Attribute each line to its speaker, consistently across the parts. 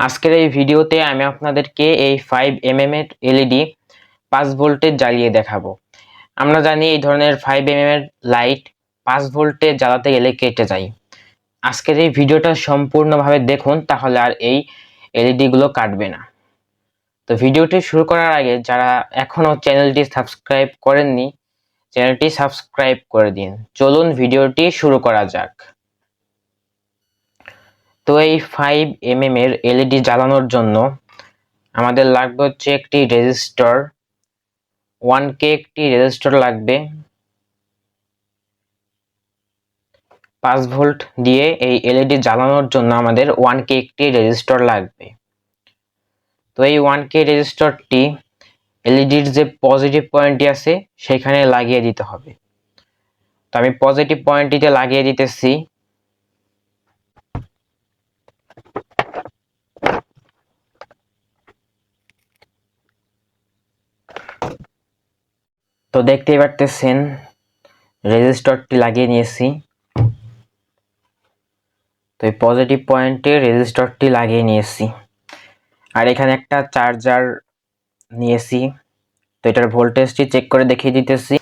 Speaker 1: আজকের এই ভিডিওতে আমি আপনাদেরকে এই ফাইভ এম এম এর এলইডি পাঁচ ভোল্টের জ্বালিয়ে দেখাবো। আমরা জানি এই ধরনের ফাইভ এম এম এর লাইট পাঁচ ভোল্টে জ্বালাতে গেলে কেটে যায়। আজকের এই ভিডিওটা সম্পূর্ণভাবে দেখুন, তাহলে আর এই এলইডি গুলো কাটবে না। তো ভিডিওটি শুরু করার আগে যারা এখনও চ্যানেলটি সাবস্ক্রাইব করেননি, চ্যানেলটি সাবস্ক্রাইব করে দিন। চলুন ভিডিওটি শুরু করা যাক। তো এই ফাইভ এম এম এর এলইডি জ্বালানোর জন্য আমাদের লাগবে হচ্ছে একটি রেজিস্টর ওয়ান কে একটি রেজিস্টর লাগবে। পাঁচ ভোল্ট দিয়ে এই এলইডি জ্বালানোর জন্য আমাদের ওয়ান কে একটি রেজিস্টর লাগবে। তো এই ওয়ান কে রেজিস্টরটি এলইডির যে পজিটিভ পয়েন্টটি আছে, সেখানে লাগিয়ে দিতে হবে। তো আমি পজিটিভ পয়েন্টটিতে লাগিয়ে দিতেছি। তো দেখতেই পারতেছেন, রেজিস্টরটি লাগিয়ে নিয়েছি। তো এই পজিটিভ পয়েন্টে রেজিস্টরটি লাগিয়ে নিয়েছি। আর এখানে একটা চার্জার নিয়েছি। তো এটার ভোল্টেজটি চেক করে দেখিয়ে দিতেছি।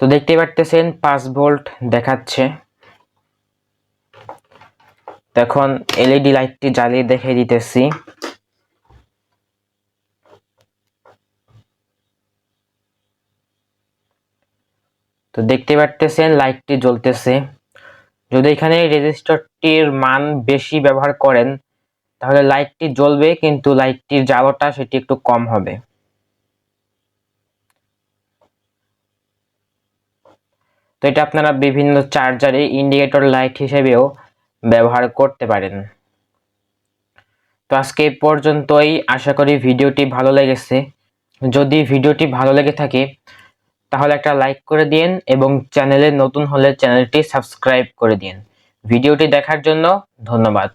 Speaker 1: তো দেখতেই পারতেছেন, পাঁচ ভোল্ট দেখাচ্ছে। এখন এলইডি লাইটটি জ্বালিয়ে দেখিয়ে দিতেছি। তো দেখতে পারতেছেন লাইটটি জ্বলতেছে। যদি এখানে রেজিস্টারটির মান বেশি ব্যবহার করেন, তাহলে লাইটটি জ্বলবে, কিন্তু লাইটটির জালোটা সেটি একটু কম হবে। তো এটা আপনারা বিভিন্ন চার্জারে ইন্ডিকেটর লাইট হিসেবেও ব্যবহার করতে পারেন। তো আজকে পর্যন্তই। আশা করি ভিডিওটি ভালো লেগেছে। যদি ভিডিওটি ভালো লেগে থাকে, তাহলে একটা লাইক করে দিন এবং চ্যানেলে নতুন হলে চ্যানেলটি সাবস্ক্রাইব করে দিন ভিডিওটি দেখার জন্য ধন্যবাদ।